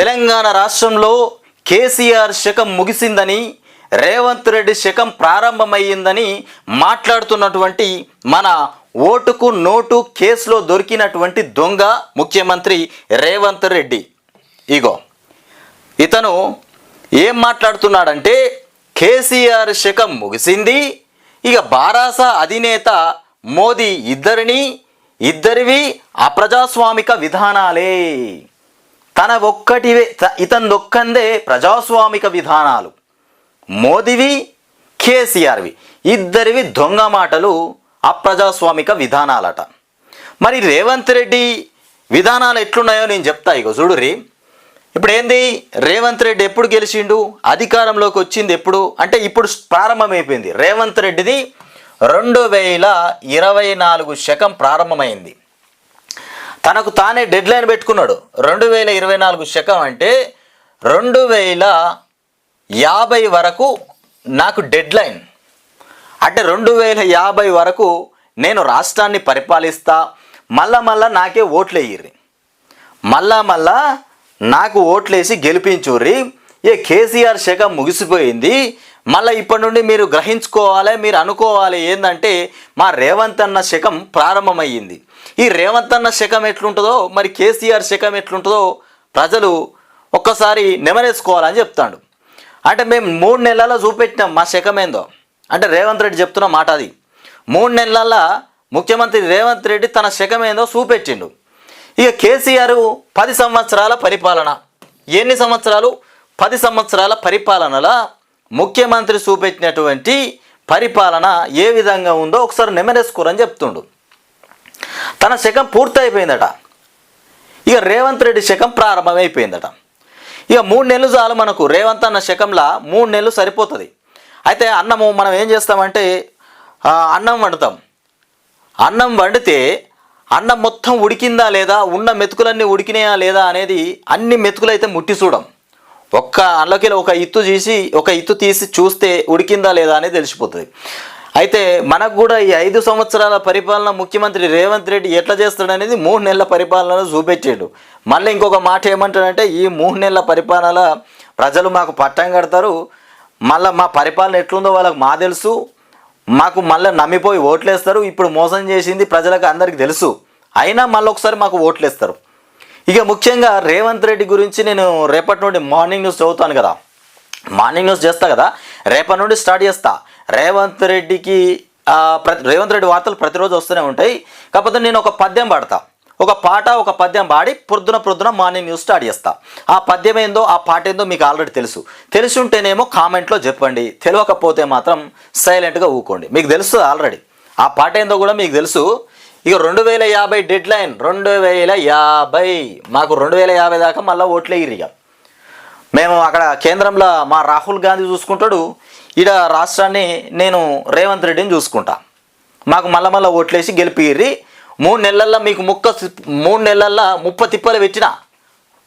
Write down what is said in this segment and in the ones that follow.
తెలంగాణ రాష్ట్రంలో కేసీఆర్ శకం ముగిసిందని రేవంత్ రెడ్డి శకం ప్రారంభమయ్యిందని మాట్లాడుతున్నటువంటి మన ఓటుకు నోటు కేసులో దొరికినటువంటి దొంగ ముఖ్యమంత్రి రేవంత్ రెడ్డి. ఇగో ఇతను ఏం మాట్లాడుతున్నాడంటే కేసీఆర్ శకం ముగిసింది ఇక బారాస అధినేత మోదీ ఇద్దరిని ఇద్దరివి అప్రజాస్వామిక విధానాలే. తన ఒక్కటివే త- ప్రజాస్వామిక విధానాలు. మోదీవి కేసీఆర్వి. ఇద్దరివి దొంగ మాటలు అప్రజాస్వామిక విధానాలట. మరి రేవంత్ రెడ్డి విధానాలు ఎట్లున్నాయో నేను చెప్తా ఇగో చూడురి ఇప్పుడు ఏంది రేవంత్ రెడ్డి ఎప్పుడు గెలిచిండు? అధికారంలోకి వచ్చింది ఎప్పుడు? అంటే ఇప్పుడు ప్రారంభమైపోయింది. రేవంత్ రెడ్డిది రెండు వేల ఇరవై నాలుగు శకం ప్రారంభమైంది. తనకు తానే డెడ్ లైన్ పెట్టుకున్నాడు. రెండు వేల ఇరవై నాలుగు శకం అంటే రెండు వేల యాభై వరకు నాకు డెడ్ లైన్ అంటే రెండు వేల యాభై వరకు నేను రాష్ట్రాన్ని పరిపాలిస్తా మళ్ళా మళ్ళా నాకే ఓట్లు వేయర్రి మళ్ళా మళ్ళా నాకు ఓట్లేసి గెలిపించుర్రి. ఏ కేసీఆర్ శకం ముగిసిపోయింది. మళ్ళీ ఇప్పటి నుండి మీరు గ్రహించుకోవాలి మీరు అనుకోవాలి ఏంటంటే మా రేవంత్ అన్న శకం ప్రారంభమయ్యింది. ఈ రేవంత్ అన్న శకం ఎట్లుంటుందో మరి కేసీఆర్ శకం ఎట్లుంటుందో ప్రజలు ఒక్కసారి నెమరేసుకోవాలని చెప్తాడు. అంటే మేము మూడు నెలల్లో చూపెట్టినాం మా శకమేందో ఏందో. అంటే రేవంత్ రెడ్డి చెప్తున్న మాట అది. మూడు నెలల్లో ముఖ్యమంత్రి రేవంత్ రెడ్డి తన శకమేందో ఏందో చూపెట్టిండు. ఇక కేసీఆర్ పది సంవత్సరాల పరిపాలన. ఎన్ని సంవత్సరాలు? పది సంవత్సరాల పరిపాలనలో ముఖ్యమంత్రి చూపెట్టినటువంటి పరిపాలన ఏ విధంగా ఉందో ఒకసారి నెమరేసుకోరని చెప్తుండు. తన శకం పూర్తయిపోయిందట. ఇక రేవంత్ రెడ్డి శకం ప్రారంభమైపోయిందట. ఇక మూడు నెలలు చాలు మనకు. రేవంత్ అన్న శకంలా మూడు నెలలు సరిపోతుంది. అయితే అన్నము మనం ఏం చేస్తామంటే అన్నం వండుతాం. అన్నం వండితే అన్నం మొత్తం ఉడికిందా లేదా ఉన్న మెతుకులన్నీ ఉడికినాయా లేదా అనేది అన్ని మెతుకులు అయితే ముట్టి చూడం. ఒక్క అందులోకి ఒక ఇత్తు తీసి ఒక ఇత్తు తీసి చూస్తే ఉడికిందా లేదా అనేది తెలిసిపోతుంది. అయితే మనకు కూడా ఈ ఐదు సంవత్సరాల పరిపాలన ముఖ్యమంత్రి రేవంత్ రెడ్డి ఎట్లా చేస్తాడనేది మూడు నెలల పరిపాలనలో చూపెట్టాడు. మళ్ళీ ఇంకొక మాట ఏమంటాడంటే ఈ మూడు నెలల పరిపాలన ప్రజలు మాకు పట్టం కడతారు. మళ్ళీ మా పరిపాలన ఎట్లుందో వాళ్ళకి మా తెలుసు. మాకు మళ్ళీ నమ్మిపోయి ఓట్లేస్తారు. ఇప్పుడు మోసం చేసింది ప్రజలకు అందరికీ తెలుసు. అయినా మళ్ళీ ఒకసారి మాకు ఓట్లేస్తారు. ఇక ముఖ్యంగా రేవంత్ రెడ్డి గురించి నేను రేపటి నుండి మార్నింగ్ న్యూస్ చదువుతాను కదా. మార్నింగ్ న్యూస్ చేస్తా కదా. రేపటి నుండి స్టార్ట్ చేస్తా. రేవంత్ రెడ్డికి ప్రతి రేవంత్ రెడ్డి వార్తలు ప్రతిరోజు వస్తూనే ఉంటాయి. కాకపోతే నేను ఒక పద్యం పాడతా. ఒక పాట ఒక పద్యం పాడి పొద్దున పొద్దున మార్నింగ్ న్యూస్ స్టార్ట్ చేస్తా. ఆ పద్యం ఏందో ఆ పాట ఏందో మీకు ఆల్రెడీ తెలుసు. తెలిసి ఉంటేనేమో కామెంట్లో చెప్పండి. తెలియకపోతే మాత్రం సైలెంట్గా ఊకోండి. మీకు తెలుసు ఆల్రెడీ. ఆ పాట ఏందో కూడా మీకు తెలుసు. ఇక రెండు వేల యాభై డెడ్ లైన్ రెండు వేల యాభై మాకు రెండు వేల యాభై దాకా మళ్ళీ ఓట్లే ఇక. మేము అక్కడ కేంద్రంలో మా రాహుల్ గాంధీ చూసుకుంటాడు. ఈడ రాష్ట్రాన్ని నేను రేవంత్ రెడ్డిని చూసుకుంటా. మాకు మళ్ళా మళ్ళీ ఓట్లేసి గెలిపిర్రి. మూడు నెలల్లో మీకు ముక్క మూడు నెలల్లో ముప్ప తిప్పలు పెట్టిన.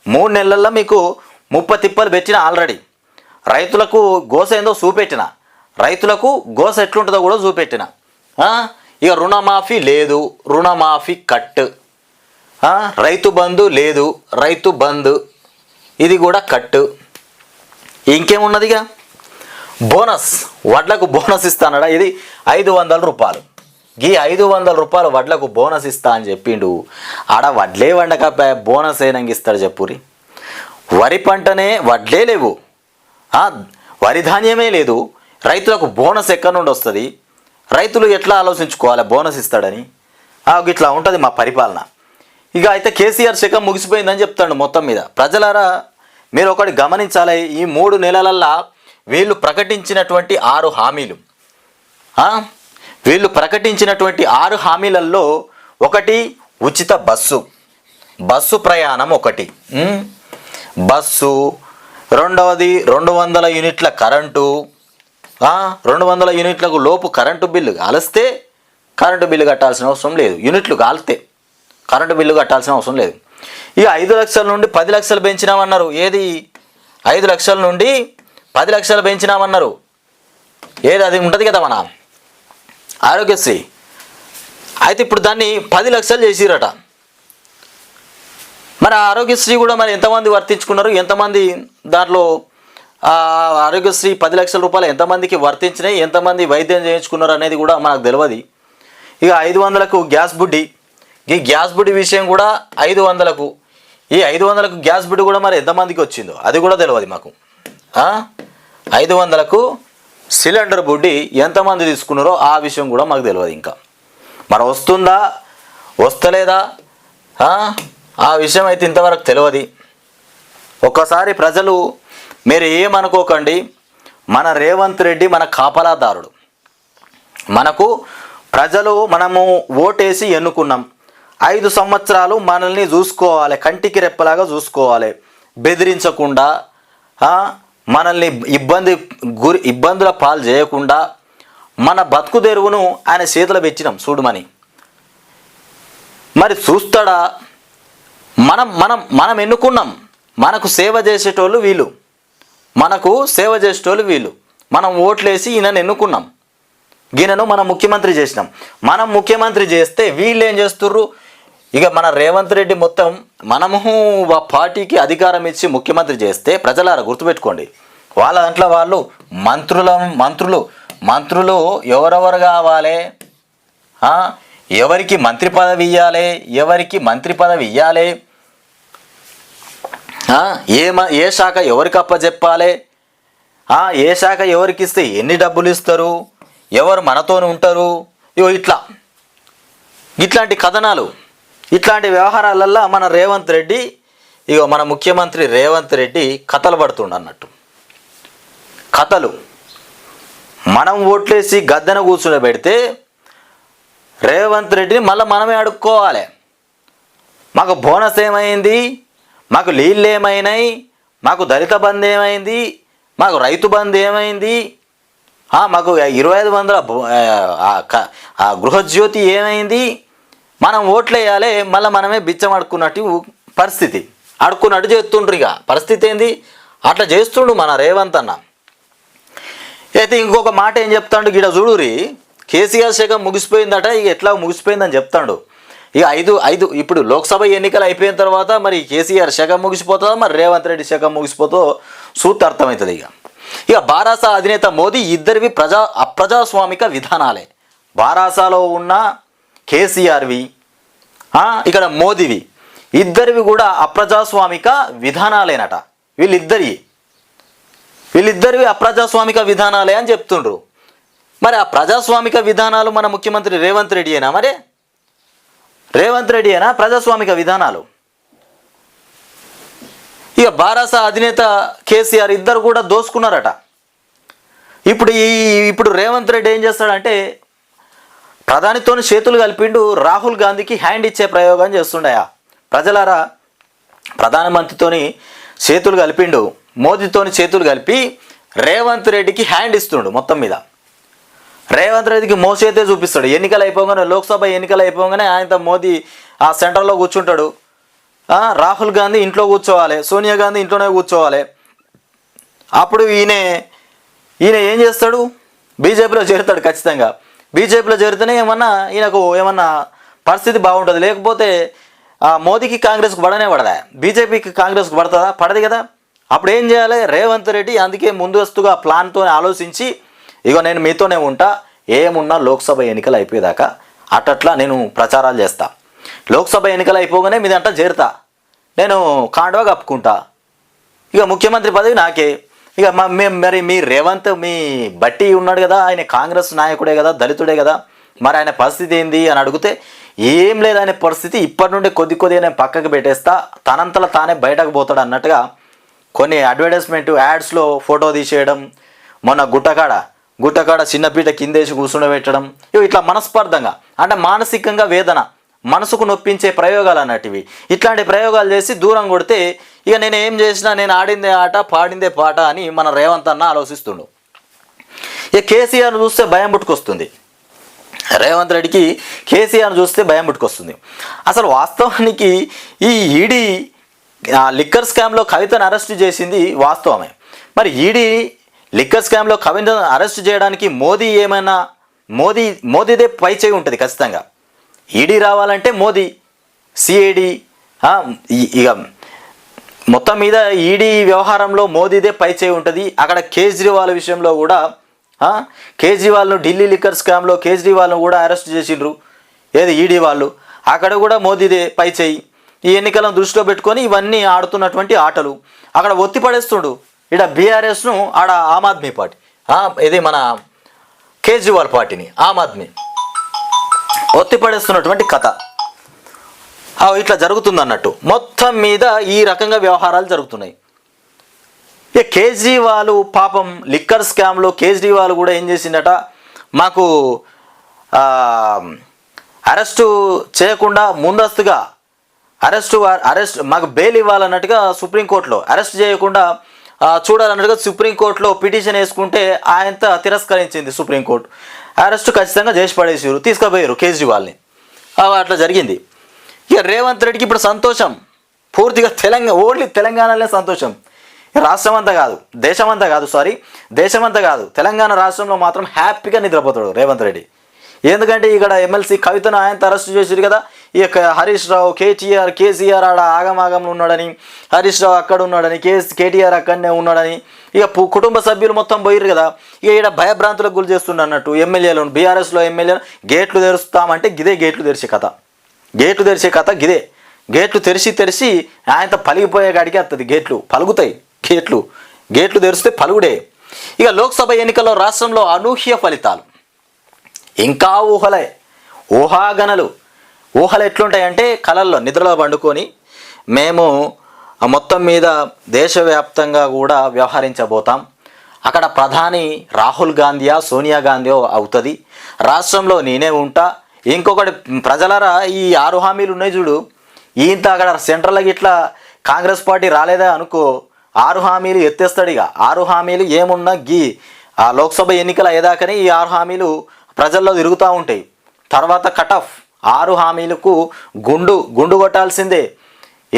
మూడు నెలల్లో మీకు ముప్ప తిప్పలు పెట్టిన ఆల్రెడీ. రైతులకు గోస ఏందో చూపెట్టిన. రైతులకు గోస ఎట్లుంటుందో కూడా చూపెట్టిన. ఇక రుణమాఫీ లేదు. రుణమాఫీ కట్. రైతు బంధు లేదు. రైతు బంధు. ఇది కూడా కట్టు ఇంకేమున్నదిగా? బోనస్ వడ్లకు బోనస్ ఇస్తానడా ఇది ఐదు వందల రూపాయలు. ఈ ఐదు వందల రూపాయలు వడ్లకు బోనస్ ఇస్తా అని చెప్పిండు. ఆడ వడ్లే వండక బోనస్ అయినాక ఇస్తాడు చెప్పురి వరి పంటనే వడ్లే లేవు. వరి ధాన్యమే లేదు. రైతులకు బోనస్ ఎక్కడి నుండి వస్తుంది? రైతులు ఎట్లా ఆలోచించుకోవాలి బోనస్ ఇస్తాడని? ఇట్లా ఉంటుంది మా పరిపాలన. ఇక అయితే కేసీఆర్ శకం ముగిసిపోయిందని చెప్తాడు మొత్తం మీద. ప్రజలారా మీరు ఒకటి గమనించాలి ఈ మూడు నెలలల్లా వీళ్ళు ప్రకటించినటువంటి ఆరు హామీలు. వీళ్ళు ప్రకటించినటువంటి ఆరు హామీలలో ఒకటి ఉచిత బస్సు. బస్సు ప్రయాణం ఒకటి. బస్సు రెండవది రెండు వందల యూనిట్ల కరెంటు. రెండు వందల యూనిట్లకు లోపు కరెంటు బిల్లు కాలిస్తే కరెంటు బిల్లు కట్టాల్సిన అవసరం లేదు. యూనిట్లు కాలితే కరెంటు బిల్లు కట్టాల్సిన అవసరం లేదు. ఇక ఐదు లక్షల నుండి పది లక్షలు పెంచినామన్నారు. ఏది? ఐదు లక్షల నుండి పది లక్షలు పెంచినామన్నారు. ఏది అది ఉంటుంది కదా మన ఆరోగ్యశ్రీ. అయితే ఇప్పుడు దాన్ని పది లక్షలు చేసిరట. మరి ఆరోగ్యశ్రీ కూడా మరి ఎంతమంది వర్తించుకున్నారు? ఎంతమంది దాంట్లో ఆరోగ్యశ్రీ పది లక్షల రూపాయలు ఎంతమందికి వర్తించినాయి? ఎంతమంది వైద్యం చేయించుకున్నారు అనేది కూడా మనకు తెలియదు. ఇక ఐదు వందలకు గ్యాస్ బుడ్డి. ఈ గ్యాస్ బుడ్డి విషయం కూడా ఐదు వందలకు. ఈ ఐదు వందలకు గ్యాస్ బుడ్డి కూడా మరి ఎంతమందికి వచ్చిందో? అది కూడా తెలియదు మాకు. ఆ? ఐదు వందలకు సిలిండర్ బుడ్డి ఎంతమంది తీసుకున్నారో ఆ విషయం కూడా మాకు తెలియదు ఇంకా. మరి వస్తుందా? వస్తలేదా? ఆ? విషయం అయితే ఇంతవరకు తెలియదు. ఒక్కసారి ప్రజలు మీరు ఏమనుకోకండి మన రేవంత్ రెడ్డి మన కాపలాదారుడు. మనకు ప్రజలు మనము ఓటేసి ఎన్నుకున్నాం. ఐదు సంవత్సరాలు మనల్ని చూసుకోవాలి కంటికి రెప్పలాగా చూసుకోవాలి. బెదిరించకుండా మనల్ని ఇబ్బంది గురి ఇబ్బందుల పాలు చేయకుండా మన బతుకు తెరువును ఆయన చేతులు పెట్టినాం చూడమని. మరి చూస్తాడా? మనం మనం మనం ఎన్నుకున్నాం? మనకు సేవ చేసేటోళ్ళు వీళ్ళు. మనకు సేవ చేసేటోళ్ళు వీళ్ళు. మనం ఓట్లేసి ఈయనను ఎన్నుకున్నాం. ఈయనను మనం ముఖ్యమంత్రి చేసినాం. మనం ముఖ్యమంత్రి చేస్తే వీళ్ళు ఏం చేస్తుర్రు? ఇక మన రేవంత్ రెడ్డి మొత్తం మనము ఆ పార్టీకి అధికారం ఇచ్చి ముఖ్యమంత్రి చేస్తే ప్రజలారా గుర్తుపెట్టుకోండి. వాళ్ళ దాంట్లో వాళ్ళు మంత్రుల మంత్రులు. మంత్రులు ఎవరెవరు కావాలి? ఎవరికి మంత్రి పదవి ఇవ్వాలి ఎవరికి మంత్రి పదవి ఇవ్వాలి ఏ మ- ఏ శాఖ ఎవరికి అప్పచెప్పాలి ఏ శాఖ ఎవరికి ఇస్తే ఎన్ని డబ్బులు ఇస్తారు? ఎవరు మనతోనే ఉంటారు? ఇగో ఇట్లా. ఇట్లాంటి కథనాలు. ఇట్లాంటి వ్యవహారాలల్లో మన రేవంత్ రెడ్డి ఇక మన ముఖ్యమంత్రి రేవంత్ రెడ్డి కథలు పడుతుండ అన్నట్టు. కథలు. మనం ఓట్లేసి గద్దెన కూర్చుని పెడితే రేవంత్ రెడ్డిని మళ్ళీ మనమే అడుక్కోవాలి. మాకు బోనస్ ఏమైంది? మాకు నీళ్ళు ఏమైనాయి? మాకు దళిత బంధు ఏమైంది? మాకు రైతు బంధు ఏమైంది? మాకు ఇరవై ఐదు వందల గృహజ్యోతి ఏమైంది? మనం ఓట్లు వేయాలి మళ్ళీ మనమే బిచ్చం అడుక్కున్నట్టు పరిస్థితి. అడుక్కున్నట్టు చేస్తుండ్రు ఇక. పరిస్థితి ఏంది? అట్లా చేస్తుండు మన రేవంత్ అన్న. అయితే ఇంకొక మాట ఏం చెప్తాడు గిడ చూడురి. కేసీఆర్ శాఖ ముగిసిపోయిందట ఇక ఎట్లా ముగిసిపోయిందని చెప్తాడు. ఇక ఐదు ఐదు ఇప్పుడు లోక్సభ ఎన్నికలు అయిపోయిన తర్వాత మరి కేసీఆర్ శాఖ ముగిసిపోతుందా? మరి రేవంత్ రెడ్డి శాఖ ముగిసిపోతో సూత్ర అర్థమవుతుంది ఇక. ఇక బారాసా అధినేత మోదీ ఇద్దరివి ప్రజా అప్రజాస్వామిక విధానాలే. బారాసాలో ఉన్న కేసీఆర్వి ఇక్కడ మోదీవి. ఇద్దరివి కూడా అప్రజాస్వామిక విధానాలేనట. వీళ్ళిద్దరి వీళ్ళిద్దరివి అప్రజాస్వామిక విధానాలే అని చెప్తుండ్రు. మరి ఆ ప్రజాస్వామిక విధానాలు మన ముఖ్యమంత్రి రేవంత్ రెడ్డి అయినా మరి? రేవంత్ రెడ్డి అయినా ప్రజాస్వామిక విధానాలు. ఇక బారాస అధినేత కేసీఆర్ ఇద్దరు కూడా దోసుకున్నారట. ఇప్పుడు ఈ ఇప్పుడు రేవంత్ రెడ్డి ఏం చేస్తాడంటే ప్రధానితో చేతులు కలిపిండు రాహుల్ గాంధీకి హ్యాండ్ ఇచ్చే ప్రయోగం చేస్తుండయా? ప్రజలారా ప్రధానమంత్రితోని చేతులు కలిపిండు మోదీతోని చేతులు కలిపి రేవంత్ రెడ్డికి హ్యాండ్ ఇస్తుండు మొత్తం మీద. రేవంత్ రెడ్డికి మోసేతే చూపిస్తాడు. ఎన్నికలు అయిపోగానే లోక్సభ ఎన్నికలు అయిపోగానే ఆయనతో మోదీ ఆ సెంటర్లో కూర్చుంటాడు. రాహుల్ గాంధీ ఇంట్లో కూర్చోవాలి సోనియా గాంధీ ఇంట్లోనే కూర్చోవాలి. అప్పుడు ఈయన ఈయన ఏం చేస్తాడు? బీజేపీలో చేరుతాడు ఖచ్చితంగా. బీజేపీలో చేరితేనే ఏమన్నా ఈయనకు ఏమన్నా పరిస్థితి బాగుంటుంది. లేకపోతే మోదీకి కాంగ్రెస్కి పడనే పడదా బీజేపీకి కాంగ్రెస్కి పడుతుందా పడదు కదా. అప్పుడు ఏం చేయాలి? రేవంత్ రెడ్డి అందుకే ముందస్తుగా ప్లాన్తో ఆలోచించి ఇగో నేను మీతోనే ఉంటా ఏమున్నా లోక్సభ ఎన్నికలు అయిపోయేదాకా అట్టట్లా నేను ప్రచారాలు చేస్తా. లోక్సభ ఎన్నికలు అయిపోగానే మీదంట చేరుతా. నేను కాండవా కప్పుకుంటా. ఇక ముఖ్యమంత్రి పదవి నాకే. ఇక మ- మేము మరి మీ రేవంత్ మీ బట్టి ఉన్నాడు కదా ఆయన కాంగ్రెస్ నాయకుడే కదా దళితుడే కదా. మరి ఆయన పరిస్థితి ఏంది అని అడిగితే ఏం లేదు ఆయన పరిస్థితి ఇప్పటి నుండి కొద్ది కొద్దిగా నేను పక్కకు పెట్టేస్తా తనంతలా తానే బయటకు పోతాడు అన్నట్టుగా కొన్ని అడ్వర్టైజ్మెంట్ యాడ్స్లో ఫోటో తీసేయడం మొన్న గుట్టకాడ గుట్టకాడ చిన్నపీట కిందేసి కూర్చుండబెట్టడం ఇవి ఇట్లా మనస్పర్ధంగా అంటే మానసికంగా వేదన మనసుకు నొప్పించే ప్రయోగాలు అన్నటివి ఇట్లాంటి ప్రయోగాలు చేసి దూరం కొడితే ఇక నేను ఏం చేసినా నేను ఆడిందే ఆట పాడిందే పాట అని మన రేవంత్ అన్న ఆలోచిస్తుండు. ఇక కేసీఆర్ను చూస్తే భయం పుట్టుకొస్తుంది. రేవంత్ రెడ్డికి కేసీఆర్ను చూస్తే భయం పుట్టుకొస్తుంది. అసలు వాస్తవానికి ఈ ఈడీ లిక్కర్ స్కామ్లో కవితను అరెస్ట్ చేసింది వాస్తవమే. మరి ఈడీ లిక్కర్ స్కామ్లో కవితను అరెస్ట్ చేయడానికి మోదీ ఏమైనా మోదీ మోదీదే పై చేయి ఉంటుంది ఖచ్చితంగా. ఈడీ రావాలంటే మోదీ సిఐడి ఇక మొత్తం మీద ఈడీ వ్యవహారంలో మోదీదే పై చేయి ఉంటుంది. అక్కడ కేజ్రీవాల్ విషయంలో కూడా కేజ్రీవాల్ను ఢిల్లీ లిక్కర్ స్కామ్లో కేజ్రీవాల్ను కూడా అరెస్ట్ చేసిండ్రు. ఏది ఈడీ వాళ్ళు. అక్కడ కూడా మోదీదే పై చేయి. ఈ ఎన్నికలను దృష్టిలో పెట్టుకొని ఇవన్నీ ఆడుతున్నటువంటి ఆటలు. అక్కడ ఒత్తి పడేస్తుండు. ఇక్కడ బీఆర్ఎస్ను ఆడ ఆమ్ ఆద్మీ పార్టీ. ఇది మన కేజ్రీవాల్ పార్టీని ఆమ్ ఆద్మీ. ఒత్తి పడేస్తున్నటువంటి కథ. ఇట్లా జరుగుతుంది అన్నట్టు మొత్తం మీద ఈ రకంగా వ్యవహారాలు జరుగుతున్నాయి. ఇక కేజ్రీవాల్ పాపం లిక్కర్ స్కామ్లో కేజ్రీవాల్ కూడా ఏం చేసిందట? మాకు అరెస్టు చేయకుండా ముందస్తుగా అరెస్టు అరెస్ట్ మాకు బెయిల్ ఇవ్వాలన్నట్టుగా సుప్రీంకోర్టులో అరెస్ట్ చేయకుండా చూడాలన్నట్టుగా సుప్రీంకోర్టులో పిటిషన్ వేసుకుంటే ఆయంత తిరస్కరించింది సుప్రీంకోర్టు. అరెస్ట్ ఖచ్చితంగా చేసి పడేసారు తీసుకుపోయారు కేజ్రీవాల్ని. అట్లా జరిగింది. ఇక రేవంత్ రెడ్డికి ఇప్పుడు సంతోషం. పూర్తిగా తెలంగాణ ఓన్లీ తెలంగాణలోనే సంతోషం. రాష్ట్రం అంతా కాదు దేశం అంతా కాదు సారీ దేశం అంతా కాదు తెలంగాణ రాష్ట్రంలో మాత్రం హ్యాపీగా నిద్రపోతాడు రేవంత్ రెడ్డి. ఎందుకంటే ఇక్కడ ఎమ్మెల్సీ కవితను ఆయన అరెస్ట్ చేసారు కదా ఇక హరీష్ రావు కేటీఆర్ కేసీఆర్ ఆడ ఆగమాగంలో ఉన్నాడని హరీష్ రావు అక్కడ ఉన్నాడని కేస్ కేటీఆర్ అక్కడనే ఉన్నాడని ఇక కుటుంబ సభ్యులు మొత్తం పోయిరు కదా ఇక ఇక్కడ భయభ్రాంతులకు గురి చేస్తుండ అన్నట్టు ఎమ్మెల్యేలు బీఆర్ఎస్లో ఎమ్మెల్యే గేట్లు తెరుస్తామంటే గిదే గేట్లు తెరిచే కథ. గేట్లు తెరిచే కథ గిదే. గేట్లు తెరిచి తెరిచి ఆయనతో పలిగిపోయే కాడికి వస్తుంది గేట్లు. పలుగుతాయి గేట్లు. గేట్లు తెరిస్తే పలుగుడే. ఇక లోక్సభ ఎన్నికల్లో రాష్ట్రంలో అనూహ్య ఫలితాలు. ఇంకా ఊహలే. ఊహాగణలు. ఊహలు ఎట్లుంటాయంటే కళల్లో నిద్రలో పండుకొని మేము మొత్తం మీద దేశవ్యాప్తంగా కూడా వ్యవహరించబోతాం. అక్కడ ప్రధాని రాహుల్ గాంధీయా సోనియా గాంధీయో అవుతుంది. రాష్ట్రంలో నేనే ఉంటా. ఇంకొకటి ప్రజలరా ఈ ఆరు హామీలు ఉన్నాయి చూడు. ఈయంత అక్కడ సెంట్రల్కి ఇట్లా కాంగ్రెస్ పార్టీ రాలేదా అనుకో ఆరు హామీలు ఎత్తేస్తాడు ఇక. ఆరు హామీలు ఏమున్నా గీ ఆ లోక్సభ ఎన్నికల అయ్యేదాకనే ఈ ఆరు హామీలు ప్రజల్లో తిరుగుతూ ఉంటాయి. తర్వాత కట్ ఆఫ్. ఆరు హామీలకు గుండు గుండు కొట్టాల్సిందే.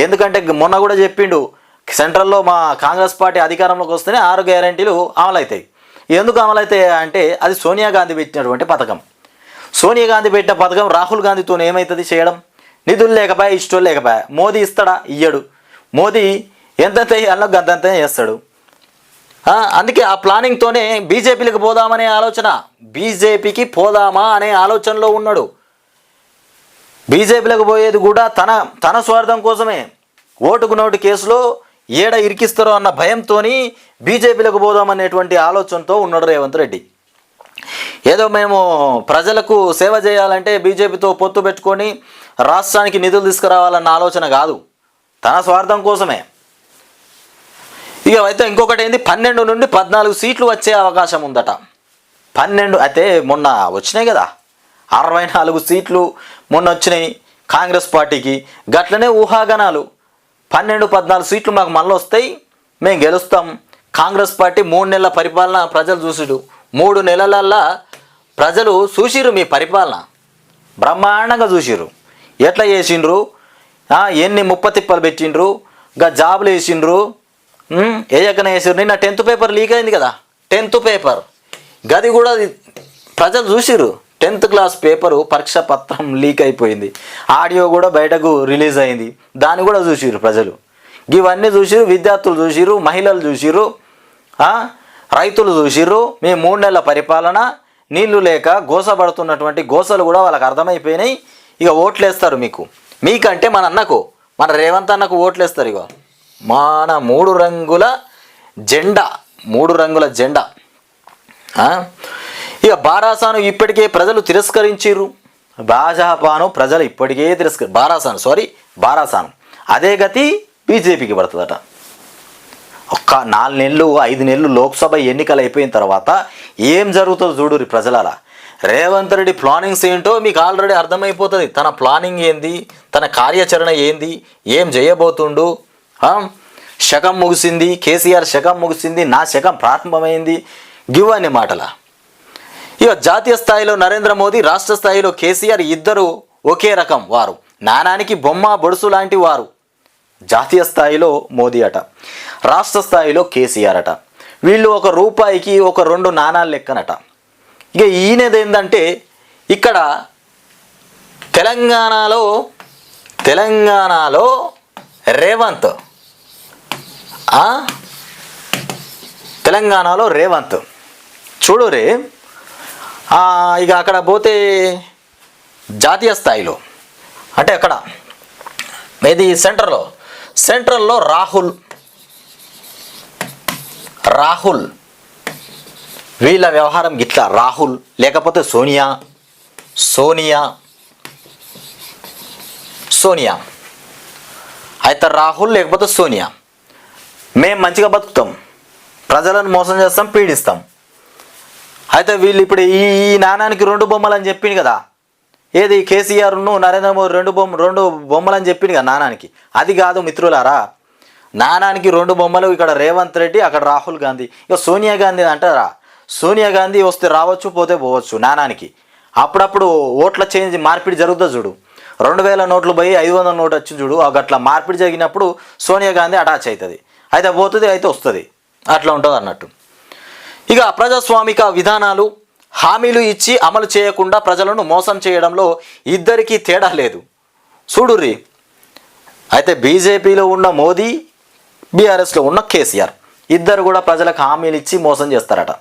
ఎందుకంటే మొన్న కూడా చెప్పిండు సెంట్రల్లో మా కాంగ్రెస్ పార్టీ అధికారంలోకి వస్తేనే ఆరు గ్యారంటీలు అమలవుతాయి ఎందుకు అమలవుతాయి అంటే అది సోనియా గాంధీ పెట్టినటువంటి పథకం. సోనియా గాంధీ పెట్టిన పథకం రాహుల్ గాంధీతో ఏమవుతుంది చేయడం? నిధులు లేకపోయా ఇష్టం లేకపోయా. మోదీ ఇస్తాడా? ఇయ్యడు. మోదీ ఎంతెంత ఇవ్వాలో గంతంత చేస్తాడు. అందుకే ఆ ప్లానింగ్తోనే బీజేపీలకు పోదామనే ఆలోచన. బీజేపీకి పోదామా అనే ఆలోచనలో ఉన్నాడు. బీజేపీలకు పోయేది కూడా తన తన స్వార్థం కోసమే. ఓటుకు నోటు కేసులో ఏడ ఇరికిస్తారో అన్న భయంతో బీజేపీలకు పోదామనేటువంటి ఆలోచనతో ఉన్నాడు రేవంత్ రెడ్డి. ఏదో మేము ప్రజలకు సేవ చేయాలంటే బీజేపీతో పొత్తు పెట్టుకొని రాష్ట్రానికి నిధులు తీసుకురావాలన్న ఆలోచన కాదు. తన స్వార్థం కోసమే. ఇక అయితే ఇంకొకటి ఏంది? పన్నెండు నుండి పద్నాలుగు సీట్లు వచ్చే అవకాశం ఉందట. పన్నెండు అయితే మొన్న వచ్చినాయి కదా. అరవై నాలుగు సీట్లు మొన్న వచ్చినాయి కాంగ్రెస్ పార్టీకి. గట్లనే ఊహాగనాలు పన్నెండు పద్నాలుగు సీట్లు మాకు మళ్ళీ వస్తాయి మేము గెలుస్తాం. కాంగ్రెస్ పార్టీ మూడు నెలల పరిపాలన ప్రజలు చూసిడు మూడు నెలలల్లా ప్రజలు చూసిరు మీ పరిపాలన. బ్రహ్మాండంగా చూసిరు ఎట్లా చేసిండ్రు? ఎన్ని ముప్ప తిప్పలు పెట్టిండ్రు? ఇంకా జాబులు వేసిండ్రు? ఉమ్, వేయకనే వేసిండ్రు నిన్న టెన్త్ పేపర్ లీక్ అయింది కదా. Tenth paper. గది కూడా ప్రజలు చూసిరు టెన్త్ క్లాస్ పేపరు పరీక్ష పత్రం లీక్ అయిపోయింది. ఆడియో కూడా బయటకు రిలీజ్ అయింది. దాన్ని కూడా చూసిరు ప్రజలు. ఇవన్నీ చూసిర్రు విద్యార్థులు చూసిరు మహిళలు చూసిరు రైతులు చూసిర్రు మీ మూడు నెలల పరిపాలన నీళ్ళు లేక గోసపడుతున్నటువంటి గోసలు కూడా వాళ్ళకి అర్థమైపోయినాయి. ఇక ఓట్లేస్తారు మీకు. మీకంటే మన అన్నకు మన రేవంత్ అన్నకు ఓట్లేస్తారు ఇక మన మూడు రంగుల జెండా మూడు రంగుల జెండా. ఇక బారాసాను ఇప్పటికే ప్రజలు తిరస్కరించిర్రు. భాజపాను ప్రజలు ఇప్పటికే తిరస్కరి బారాసాను సారీ బారాసాను. అదే గతి బీజేపీకి పడుతుందట. ఒక్క నాలుగు నెలలు ఐదు నెలలు లోక్సభ ఎన్నికలు అయిపోయిన తర్వాత ఏం జరుగుతుందో చూడురి ప్రజలారా. రేవంత్ రెడ్డి ప్లానింగ్స్ ఏంటో మీకు ఆల్రెడీ అర్థమైపోతుంది. తన ప్లానింగ్ ఏంది? తన కార్యాచరణ ఏంది? ఏం చేయబోతుండు? శకం ముగిసింది కేసీఆర్ శకం ముగిసింది నా శకం ప్రారంభమైంది. గివ్ అనే మాటల. ఇక జాతీయ స్థాయిలో నరేంద్ర మోదీ రాష్ట్ర స్థాయిలో కేసీఆర్ ఇద్దరు ఒకే రకం వారు. నానానికి బొమ్మ బొడుసు లాంటి వారు. జాతీయ స్థాయిలో మోదీ అట రాష్ట్ర స్థాయిలో కేసీఆర్ అట వీళ్ళు ఒక రూపాయికి ఒక రెండు నాణాలు లెక్కనట. ఇక ఈయనది ఏంటంటే ఇక్కడ తెలంగాణలో తెలంగాణలో రేవంత్. తెలంగాణలో రేవంత్. చూడు రే ఇక అక్కడ పోతే జాతీయ స్థాయిలో అంటే అక్కడ ఇది సెంటర్లో? సెంట్రల్లో రాహుల్. రాహుల్. వీళ్ళ వ్యవహారం గిట్లా. రాహుల్ లేకపోతే సోనియా. సోనియా. సోనియా. అయితే రాహుల్ లేకపోతే సోనియా. మేము మంచిగా బతుకుతాం. ప్రజలను మోసం చేస్తాం పీడిస్తాం. అయితే వీళ్ళు ఇప్పుడు ఈ ఈ నాణానికి రెండు బొమ్మలు అని చెప్పింది కదా. ఏది కేసీఆర్ను నరేంద్ర మోదీ రెండు బొమ్మ రెండు బొమ్మలు అని చెప్పింది కదా నానానికి. అది కాదు మిత్రులారా నాణానికి రెండు బొమ్మలు ఇక్కడ రేవంత్ రెడ్డి అక్కడ రాహుల్ గాంధీ. ఇక సోనియా గాంధీ అంటారా? సోనియా గాంధీ వస్తే రావచ్చు పోతే పోవచ్చు నానానికి. అప్పుడప్పుడు ఓట్ల చేంజ్ మార్పిడి జరుగుతుంది చూడు. రెండు వేల నోట్లు పోయి ఐదు వందల నోటు వచ్చింది చూడు అట్లా మార్పిడి జరిగినప్పుడు సోనియా గాంధీ అటాచ్ అవుతుంది అయితే పోతుంది అయితే వస్తుంది. అట్లా ఉంటుంది అన్నట్టు ఇక ప్రజాస్వామిక విధానాలు హామీలు ఇచ్చి అమలు చేయకుండా ప్రజలను మోసం చేయడంలో ఇద్దరికీ తేడా లేదు. చూడుర్రి. అయితే బీజేపీలో ఉన్న మోదీ బీఆర్ఎస్లో ఉన్న కేసీఆర్ ఇద్దరు కూడా ప్రజలకు హామీలు ఇచ్చి మోసం చేస్తారట.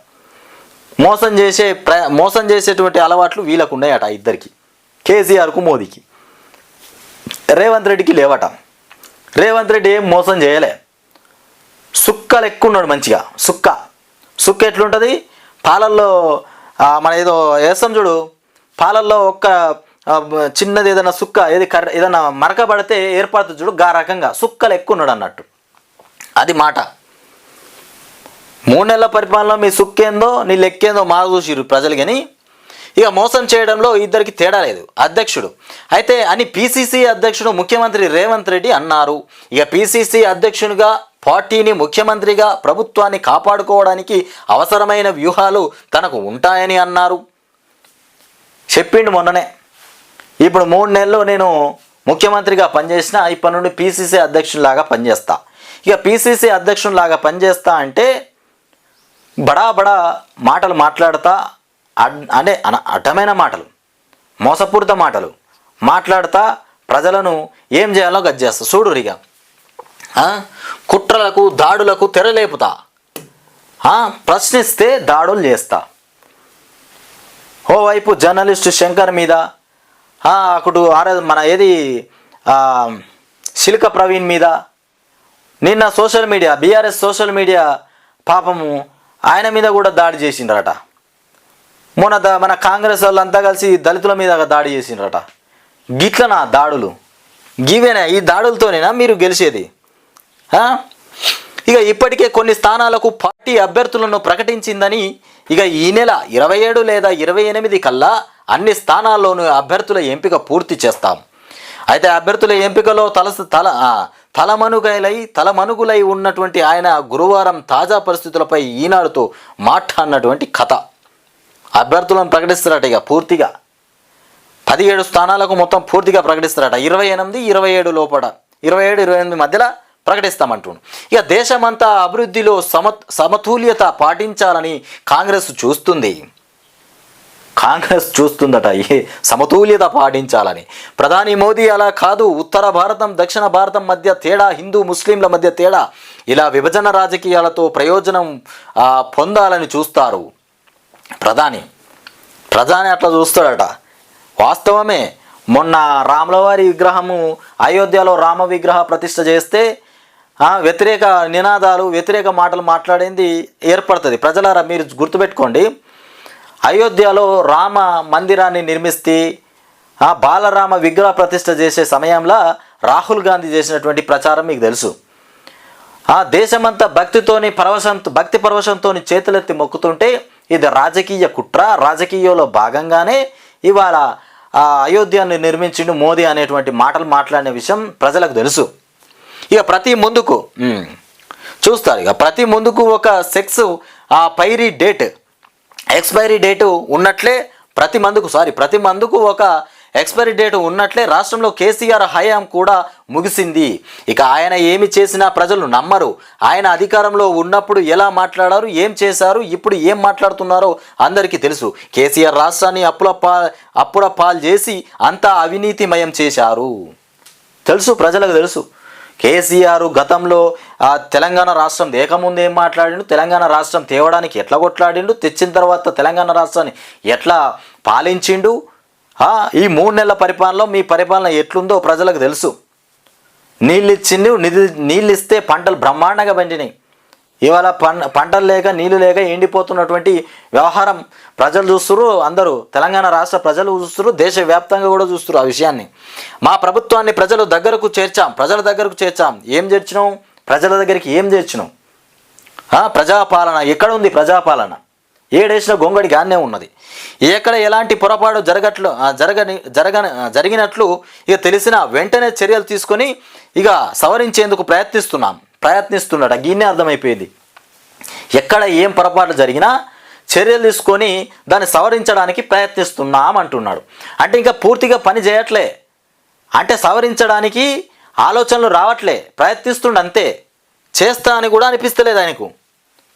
మోసం చేసే ప్ర మోసం చేసేటువంటి అలవాట్లు వీళ్ళకు ఉన్నాయట ఇద్దరికి. కేసీఆర్కు మోదీకి. రేవంత్ రెడ్డికి లేవట. రేవంత్ రెడ్డి ఏం మోసం చేయలే. సుక్క ఎక్కువ ఉన్నాడు మంచిగా. సుక్క. సుక్క ఎట్లుంటుంది? పాలల్లో మన ఏదో వేస్తాం చూడు పాలల్లో ఒక్క చిన్నది ఏదైనా సుక్క ఏది కర్ర ఏదైనా మరక పడితే ఏర్పడుతుంది చూడు గా రకంగా సుక్కలు ఎక్కువ ఉన్నాడు అన్నట్టు. అది మాట. మూడు నెలల పరిపాలనలో మీ సుక్కేందో నీ లెక్కేందో మాకు చూసిరు ప్రజలు కానీ ఇక మోసం చేయడంలో ఇద్దరికి తేడా లేదు. అధ్యక్షుడు. అయితే అని పిసిసి అధ్యక్షుడు ముఖ్యమంత్రి రేవంత్ రెడ్డి అన్నారు. ఇక పిసిసి అధ్యక్షునిగా పార్టీని ముఖ్యమంత్రిగా ప్రభుత్వాన్ని కాపాడుకోవడానికి అవసరమైన వ్యూహాలు తనకు ఉంటాయని అన్నారు. చెప్పిండు మొన్ననే. ఇప్పుడు మూడు నెలలు నేను ముఖ్యమంత్రిగా పనిచేసిన ఇప్పటి నుండి పిసిసి అధ్యక్షునిలాగా పనిచేస్తా. ఇక పిసిసి అధ్యక్షునిలాగా పనిచేస్తా అంటే బడా బడా మాటలు మాట్లాడతా అడ్ అంటే అన అడ్డమైన మాటలు మోసపూరిత మాటలు మాట్లాడతా ప్రజలను ఏం చేయాలో గజ్జేస్తా చూడు ఇక కుట్రలకు దాడులకు తెరలేపుతా. ప్రశ్నిస్తే దాడులు చేస్తా. ఓవైపు జర్నలిస్టు శంకర్ మీద ఆ, అప్పుడు మన ఏది శిల్క ప్రవీణ్ మీద నిన్న social media BRS social media పాపము ఆయన మీద కూడా దాడి చేసిండ్రట. మొన్న ద- మన కాంగ్రెస్ వాళ్ళంతా కలిసి దళితుల మీద దాడి చేసిండ్రట. గిట్లనా దాడులు? గివేనా? ఈ దాడులతోనేనా మీరు గెలిచేది? ఇక ఇప్పటికే కొన్ని స్థానాలకు పార్టీ అభ్యర్థులను ప్రకటించిందని ఇక ఈ నెల ఇరవై ఏడు లేదా ఇరవై ఎనిమిది కల్లా అన్ని స్థానాల్లోనూ అభ్యర్థుల ఎంపిక పూర్తి చేస్తాం. అయితే అభ్యర్థుల ఎంపికలో తల తల తలమనుగైలై తలమనుగులై ఉన్నటువంటి ఆయన గురువారం తాజా పరిస్థితులపై ఈనాడుతో మాట్లాడినటువంటి కథ. అభ్యర్థులను ప్రకటిస్తారట ఇక పూర్తిగా. పదిహేడు స్థానాలకు మొత్తం పూర్తిగా ప్రకటిస్తారట. ఇరవై ఎనిమిది ఇరవై ఏడు లోపల. ఇరవై ఏడు ఇరవై ఎనిమిది మధ్యలో ప్రకటిస్తామంటుండు. ఇక దేశమంతా అభివృద్ధిలో సమ సమతుల్యత పాటించాలని కాంగ్రెస్ చూస్తుంది. కాంగ్రెస్ చూస్తుందట ఏ సమతుల్యత పాటించాలని. ప్రధాని మోదీ అలా కాదు ఉత్తర భారతం దక్షిణ భారతం మధ్య తేడా హిందూ ముస్లింల మధ్య తేడా. ఇలా విభజన రాజకీయాలతో ప్రయోజనం పొందాలని చూస్తారు. ప్రధాని ప్రధాని అట్లా చూస్తాడట. వాస్తవమే మొన్న రాములవారి విగ్రహము అయోధ్యలో రామ విగ్రహ ప్రతిష్ఠ చేస్తే వ్యతిరేక నినాదాలు వ్యతిరేక మాటలు మాట్లాడింది ఏర్పడుతుంది. ప్రజలారా మీరు గుర్తుపెట్టుకోండి. అయోధ్యలో రామ మందిరాన్ని నిర్మిస్తే ఆ, బాలరామ విగ్రహ ప్రతిష్ట చేసే సమయంలో రాహుల్ గాంధీ చేసినటువంటి ప్రచారం మీకు తెలుసు. ఆ దేశమంతా భక్తితోని పరవశంతో భక్తి పరవశంతో చేతులెత్తి మొక్కుతుంటే ఇది రాజకీయ కుట్ర. రాజకీయంలో భాగంగానే ఇవాళ ఆ అయోధ్యను నిర్మించిండు మోదీ అనేటువంటి మాటలు మాట్లాడిన విషయం ప్రజలకు తెలుసు. ఇక ప్రతి ముందుకు చూస్తారు ఇక ప్రతి ముందుకు ఒక సెక్స్ ఆ పైరీ డేట్. ఎక్స్పైరీ డేటు ఉన్నట్లే ప్రతి మందుకు సారీ ప్రతి మందుకు ఒక ఎక్స్పైరీ డేట్ ఉన్నట్లే రాష్ట్రంలో కేసీఆర్ హయాం కూడా ముగిసింది. ఇక ఆయన ఏమి చేసినా ప్రజలు నమ్మరు. ఆయన అధికారంలో ఉన్నప్పుడు ఎలా మాట్లాడారు ఏం చేశారు ఇప్పుడు ఏం మాట్లాడుతున్నారో అందరికీ తెలుసు. కేసీఆర్ రాష్ట్రాన్ని అప్పుల పా అప్పుల పాలు చేసి అంతా అవినీతిమయం చేశారు. తెలుసు ప్రజలకు తెలుసు. కేసీఆర్ గతంలో తెలంగాణ రాష్ట్రం దేకముందు ఏం మాట్లాడిండు? తెలంగాణ రాష్ట్రం తేవడానికి ఎట్లా కొట్లాడిండు? తెచ్చిన తర్వాత తెలంగాణ రాష్ట్రాన్ని ఎట్లా పాలించిండు? ఈ మూడు నెలల పరిపాలనలో మీ పరిపాలన ఎట్లుందో ప్రజలకు తెలుసు. నీళ్ళు ఇచ్చిండు నిధి నీళ్ళు ఇస్తే పంటలు బ్రహ్మాండంగా పండినాయి. ఇవాళ పంటలు లేక నీళ్ళు లేక ఎండిపోతున్నటువంటి వ్యవహారం ప్రజలు చూస్తున్నారు అందరూ. తెలంగాణ రాష్ట్ర ప్రజలు చూస్తున్నారు దేశవ్యాప్తంగా కూడా చూస్తున్నారు ఆ విషయాన్ని. మా ప్రభుత్వాన్ని ప్రజలు దగ్గరకు చేర్చాం ప్రజల దగ్గరకు చేర్చాం. ఏం చేర్చినాం? ప్రజల దగ్గరికి ఏం చేర్చినాం? ప్రజాపాలన. ఎక్కడ ఉంది ప్రజాపాలన? ఏడేసిన గొంగడి గానే ఉన్నది. ఎక్కడ ఎలాంటి పొరపాటు జరగట్లు జరగని జరగని జరిగినట్లు ఇక తెలిసిన వెంటనే చర్యలు తీసుకొని ఇక సవరించేందుకు ప్రయత్నిస్తున్నాం. ప్రయత్నిస్తున్నాడు. గీనే అర్థమైపోయింది. ఎక్కడ ఏం పొరపాటు జరిగినా చర్యలు తీసుకొని దాన్ని సవరించడానికి ప్రయత్నిస్తున్నాం అంటున్నాడు. అంటే ఇంకా పూర్తిగా పని చేయట్లే. అంటే సవరించడానికి ఆలోచనలు రావట్లే. ప్రయత్నిస్తుండ అంతే. చేస్తా అని కూడా అనిపిస్తలేదు ఆయనకు.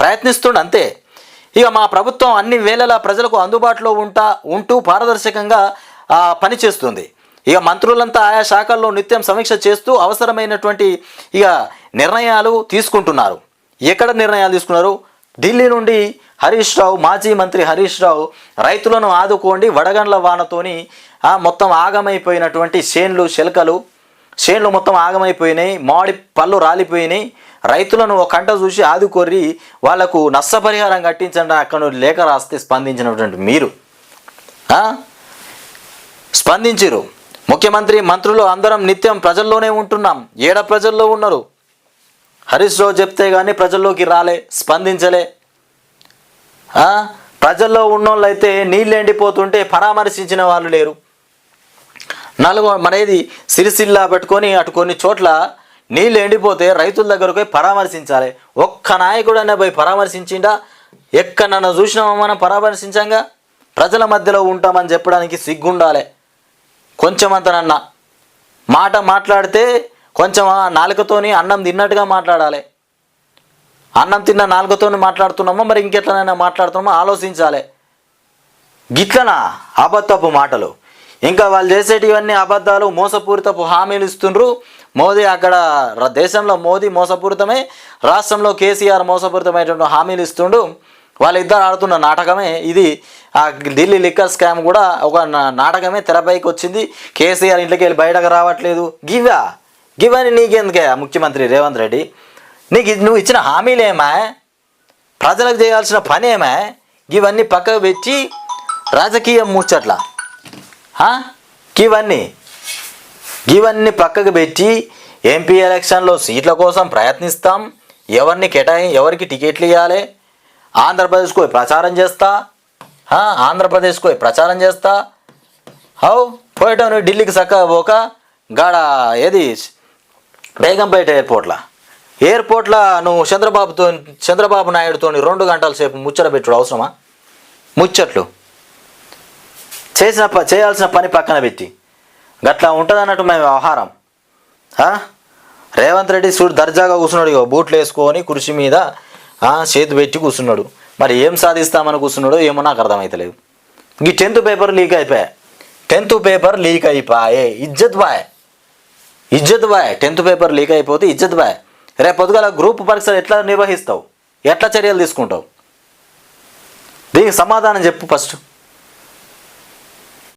ప్రయత్నిస్తుండ అంతే. ఇక మా ప్రభుత్వం అన్ని వేళలా ప్రజలకు అందుబాటులో ఉంటా ఉంటూ పారదర్శకంగా పనిచేస్తుంది ఇక మంత్రులంతా ఆయా శాఖల్లో నిత్యం సమీక్ష చేస్తూ అవసరమైనటువంటి ఇక నిర్ణయాలు తీసుకుంటున్నారు. ఎక్కడ నిర్ణయాలు తీసుకున్నారు? ఢిల్లీ నుండి హరీష్ రావు మాజీ మంత్రి హరీష్ రావు రైతులను ఆదుకోండి వడగండ్ల వానతోని మొత్తం ఆగమైపోయినటువంటి చేన్లు శెలకలు చేన్లు మొత్తం ఆగమైపోయినాయి మామిడి పళ్ళు రాలిపోయినాయి. రైతులను ఒక కంట చూసి ఆదుకొర్రి వాళ్ళకు నష్టపరిహారం కట్టించండి అక్కడ నుండి లేఖ రాస్తే స్పందించినటువంటి మీరు. స్పందించరు ముఖ్యమంత్రి మంత్రులు అందరం నిత్యం ప్రజల్లోనే ఉంటున్నాం. ఏడ ప్రజల్లో ఉన్నారు? హరీష్ రావు చెప్తే కానీ ప్రజల్లోకి రాలే స్పందించలే. ప్రజల్లో ఉన్నోళ్ళు అయితే నీళ్ళు ఎండిపోతుంటే పరామర్శించిన వాళ్ళు లేరు. నల్గొ మనది సిరిసిల్లా పెట్టుకొని అటు కొన్ని చోట్ల నీళ్ళు ఎండిపోతే రైతుల దగ్గరకు పోయి పరామర్శించాలి. ఒక్క నాయకుడైనా పోయి పరామర్శించిండా? ఎక్కడన్నా చూసినామో మనం? పరామర్శించంగా? ప్రజల మధ్యలో ఉంటామని చెప్పడానికి సిగ్గుండాలి. కొంచెం అంతనన్నా మాట మాట్లాడితే కొంచెం ఆ నాలుకతోని అన్నం తిన్నట్టుగా మాట్లాడాలి. అన్నం తిన్న నాలుకతోని మాట్లాడుతున్నామో? మరి ఇంకెట్లనైనా మాట్లాడుతున్నామో? ఆలోచించాలి. గిట్లనా? అబద్ధపు మాటలు. ఇంకా వాళ్ళు చేసేటివన్నీ అబద్ధాలు మోసపూరితపు హామీలు ఇస్తుండ్రు. మోదీ అక్కడ దేశంలో మోదీ మోసపూరితమే రాష్ట్రంలో కేసీఆర్ మోసపూరితమైనటువంటి హామీలు ఇస్తుండు. వాళ్ళిద్దరు ఆడుతున్న నాటకమే ఇది. ఆ ఢిల్లీ లిక్కర్ స్కామ్ కూడా ఒక నాటకమే తెరపైకి వచ్చింది. కేసీఆర్ ఇంట్లోకి వెళ్ళి బయటకు రావట్లేదు. గివా గివని నీకెందుకే ముఖ్యమంత్రి రేవంత్ రెడ్డి? నీకు ఇది- నువ్వు ఇచ్చిన హామీలేమా? ప్రజలకు చేయాల్సిన పనేమే? ఇవన్నీ పక్కకు పెట్టి రాజకీయం ముచ్చట్ల. ఇవన్నీ ఇవన్నీ పక్కకు పెట్టి ఎంపీ ఎలక్షన్లో సీట్ల కోసం ప్రయత్నిస్తాం. ఎవరిని కేటాయి ఎవరికి టికెట్లు ఇవ్వాలి? ఆంధ్రప్రదేశ్కు పోయి ప్రచారం చేస్తా? ఆంధ్రప్రదేశ్కు పోయి ప్రచారం చేస్తా? హౌ? పోయేటోను ఢిల్లీకి చక్కగా పోక గాడ ఏది? బేగంపేట ఎయిర్పోర్ట్లా? ఎయిర్పోర్ట్లో నువ్వు చంద్రబాబుతో చంద్రబాబు నాయుడుతో రెండు గంటల సేపు ముచ్చట పెట్టుడు అవసరమా? ముచ్చట్లు. చేసిన ప చేయాల్సిన పని పక్కన పెట్టి. గట్లా ఉంటుంది అన్నట్టు మేము వ్యవహారం. రేవంత్ రెడ్డి చూడు దర్జాగా కూర్చున్నాడు ఇగో బూట్లు వేసుకొని కుర్చీ మీద. చేతి పెట్టి కూర్చున్నాడు. మరి ఏం సాధిస్తామని కూర్చున్నాడో ఏమో నాకు అర్థమవుతలేదు ఈ టెన్త్ పేపర్ లీక్ అయిపోయా. టెన్త్ పేపర్ లీక్ అయిపోయే ఇజ్జత్ బాయ్. ఇజ్జత్ బాయ్. టెన్త్ పేపర్ లీక్ అయిపోతే ఇజ్జత్ బాయ్. రేపు పొద్దుగల గ్రూప్ పరీక్షలు ఎట్లా నిర్వహిస్తావు? ఎట్లా చర్యలు తీసుకుంటావు? దీనికి సమాధానం చెప్పు ఫస్ట్.